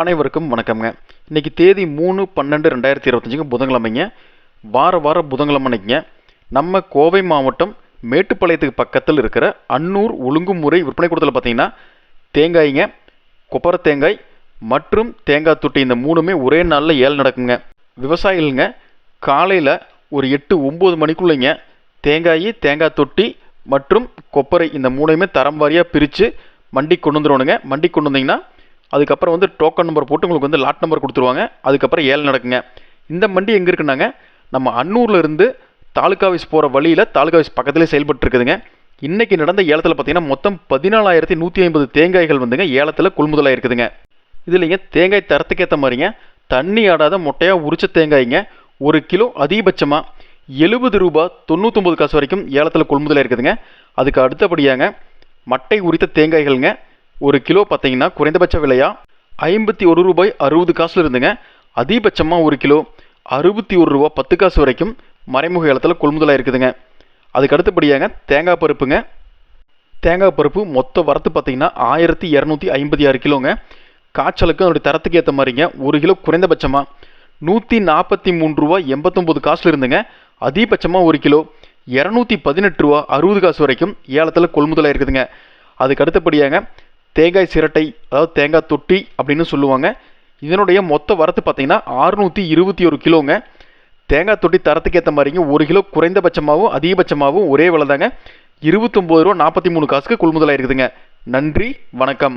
அனைவருக்கும் வணக்கம்ங்க. இன்னைக்கு தேதி மூணு பன்னெண்டு ரெண்டாயிரத்தி இருபத்தஞ்சுங்க புதன்கிழமைங்க. வார வார புதன்கிழமை அன்னைக்குங்க நம்ம கோவை மாவட்டம் மேட்டுப்பாளையத்துக்கு பக்கத்தில் இருக்கிற அன்னூர் ஒழுங்குமுறை விற்பனை கூடத்தில் பார்த்தீங்கன்னா தேங்காய்ங்க கொப்பரை தேங்காய் மற்றும் தேங்காய் தொட்டி இந்த மூணுமே ஒரே நாளில் ஏழு நடக்குங்க. விவசாயிகளுங்க காலையில் ஒரு எட்டு ஒம்பது மணிக்குள்ளேங்க தேங்காய் தேங்காய் தொட்டி மற்றும் கொப்பரை இந்த மூணையுமே தரம் வாரியாக பிரித்து மண்டிக்கு கொண்டு வந்துடணுங்க மண்டிக்கு கொண்டு வந்தீங்கன்னா அதுக்கப்புறம் வந்து டோக்கன் நம்பர் போட்டு உங்களுக்கு வந்து லாட் நம்பர் கொடுத்துருவாங்க. அதுக்கப்புறம் ஏழு நடக்குங்க. இந்த மண்டி எங்கே இருக்குன்னாங்க? நம்ம அன்னூர்லேருந்து தாலுகா ஆஃபீஸ் போகிற வழியில் தாலுகா ஆஃபீஸ் பக்கத்துலேயே செயல்பட்டு இருக்குதுங்க. நடந்த ஏலத்தில் பார்த்தீங்கன்னா மொத்தம் பதினாலாயிரத்தி நூற்றி ஐம்பது தேங்காய்கள் வந்துங்க. ஏலத்தில் கொள்முதலாக இருக்குதுங்க. இதுலைங்க தேங்காய் தரத்துக்கு ஏற்ற மாதிரிங்க? தண்ணி ஆடாத மொட்டையாக உரிச்ச தேங்காய்ங்க. ஒரு கிலோ அதிகபட்சமாக எழுபது ரூபா தொண்ணூற்றொம்பது காசு வரைக்கும் ஏலத்தில் கொள்முதலாக இருக்குதுங்க. அதுக்கு அடுத்தபடியாங்க மட்டை உரித்த தேங்காய்கள்ங்க. ஒரு கிலோ பார்த்தீங்கன்னா குறைந்தபட்ச விலையா? ஐம்பத்தி ஒரு ரூபாய் அறுபது காசில் இருந்துங்க. அதிகபட்சமாக ஒரு கிலோ அறுபத்தி ஒரு ரூபா பத்து காசு வரைக்கும் மறைமுக ஏலத்தில் கொள்முதலாக இருக்குதுங்க. அதுக்கு அடுத்தபடியாக தேங்காய் பருப்புங்க. தேங்காய் பருப்பு மொத்த வரத்து பார்த்தீங்கன்னா ஆயிரத்தி இரநூத்தி ஐம்பத்தி ஆறு கிலோங்க. காய்ச்சலுக்கு அதோடைய தரத்துக்கு ஏற்ற மாதிரிங்க ஒரு கிலோ குறைந்தபட்சமாக நூற்றி நாற்பத்தி மூணு ரூபா எண்பத்தொம்போது காசில் இருந்துங்க. அதிகபட்சமாக ஒரு கிலோ இரநூத்தி பதினெட்டு ரூபா அறுபது காசு வரைக்கும் ஏலத்தில் கொள்முதலாக இருக்குதுங்க. அதுக்கு அடுத்தபடியாக தேங்காய் சிரட்டை அதாவது தேங்காய் தொட்டி அப்படின்னு சொல்லுவாங்க. இதனுடைய மொத்த வரத்து பார்த்தீங்கன்னா அறுநூற்றி இருபத்தி ஒரு கிலோங்க. தேங்காய் தொட்டி தரத்துக்கு ஏற்ற மாதிரிங்க ஒரு கிலோ குறைந்தபட்சமாகவும் அதிகபட்சமாகவும் ஒரே விலை தாங்க இருபத்தொம்போது ரூபா நாற்பத்தி மூணு காசுக்கு கொள்முதலாக இருக்குதுங்க நன்றி வணக்கம்.